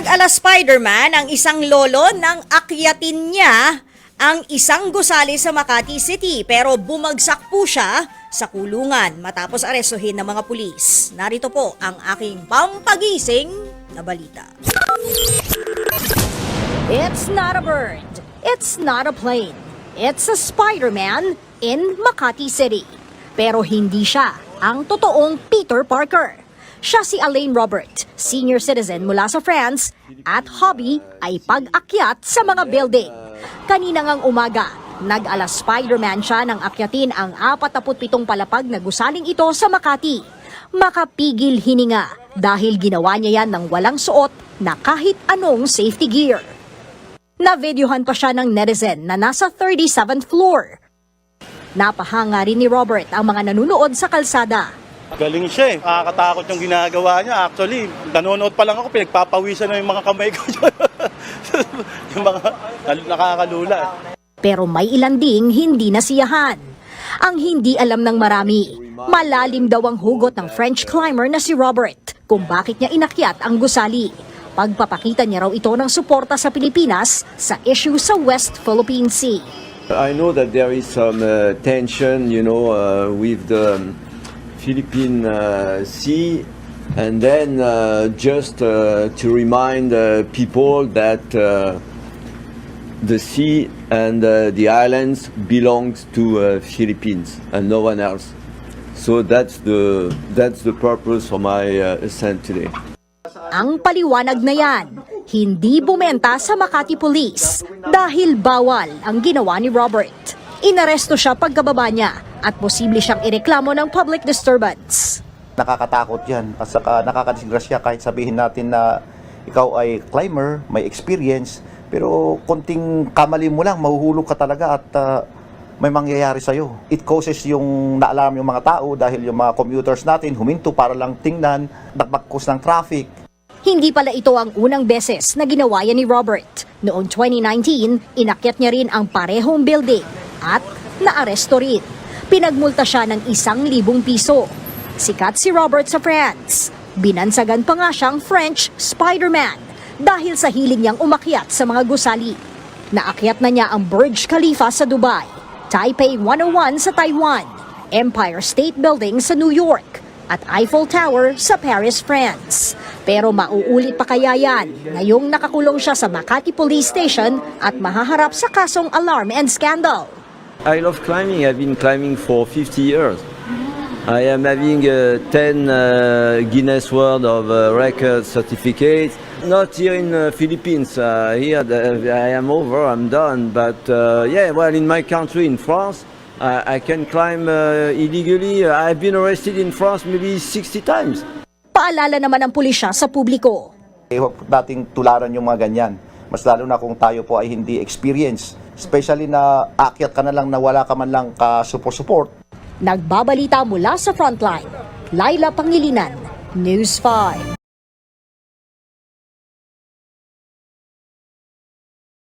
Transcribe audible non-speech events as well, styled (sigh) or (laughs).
Nag-ala Spider-Man ang isang lolo nang akyatin niya ang isang gusali sa Makati City pero bumagsak po siya sa kulungan matapos arestuhin ng mga pulis. Narito po ang aking pampagising na balita. It's not a bird. It's not a plane. It's a Spider-Man in Makati City. Pero hindi siya ang totoong Peter Parker. Siya si Alain Robert, senior citizen mula sa France, at hobby ay pag-akyat sa mga building. Kanina ngang umaga, nag-ala Spider-Man siya nang akyatin ang 47 palapag na gusaling ito sa Makati. Makapigil hininga dahil ginawa niya yan ng walang suot na kahit anong safety gear. Na-videohan pa siya ng netizen na nasa 37th floor. Napahanga rin ni Robert ang mga nanunood sa kalsada. Galing siya eh. Nakakatakot yung ginagawa niya. Actually, nanonood pa lang ako, pinagpapawisan na yung mga kamay ko dyan. (laughs) yung mga nakakalula. Pero may ilan ding hindi nasiyahan. Ang hindi alam ng marami, malalim daw ang hugot ng French climber na si Robert kung bakit niya inakyat ang gusali. Pagpapakita niya raw ito ng suporta sa Pilipinas sa issue sa West Philippine Sea. I know that there is some uh, tension, you know, uh, with the um, Philippine uh, Sea, and then uh, just uh, to remind people that the sea and the islands belongs to Philippines and no one else. So that's the that's the purpose for my uh, ascent today. Ang paliwanag na yan, hindi bumenta sa Makati Police dahil bawal ang ginawa ni Robert. Inaresto siya pagkababa niya at posible siyang ireklamo ng public disturbance. nakakatakot yan. At saka nakakadisgrasya kahit sabihin natin na ikaw ay climber, may experience, pero konting kamali mo lang, mahuhulog ka talaga at ah, may mangyayari sa'yo. It causes yung naalarm yung mga tao dahil yung mga commuters natin huminto para lang tingnan, nagbakos ng traffic. Hindi pala ito ang unang beses na ginawa yan ni Robert. Noong 2019, inakyat niya rin ang parehong building at naaresto rin. Pinagmulta siya ng isang libong piso. Sikat si Robert sa France. Binansagan pa nga siyang French Spider-Man dahil sa hiling niyang umakyat sa mga gusali. Naakyat na niya ang Burj Khalifa sa Dubai, Taipei 101 sa Taiwan, Empire State Building sa New York, at Eiffel Tower sa Paris, France. Pero mauulit pa kaya yan ngayong nakakulong siya sa Makati Police Station at mahaharap sa kasong alarm and scandal. I love climbing. I've been climbing for 50 years. I am having a 10 uh, Guinness World of uh, Records certificates. Not here in uh, Philippines. Uh, here the, I am over. I'm done. But uh, yeah, well, in my country, in France, I, I can climb uh, illegally. I've been arrested in France maybe 60 times. Paalala naman ng pulisya sa publiko. Eh, nating tularan yung mga ganyan. Mas lalo na kung tayo po ay hindi experience. Especially na akyat ka na lang na wala ka man lang ka-support-support. Nagbabalita mula sa frontline. Laila Pangilinan, News 5.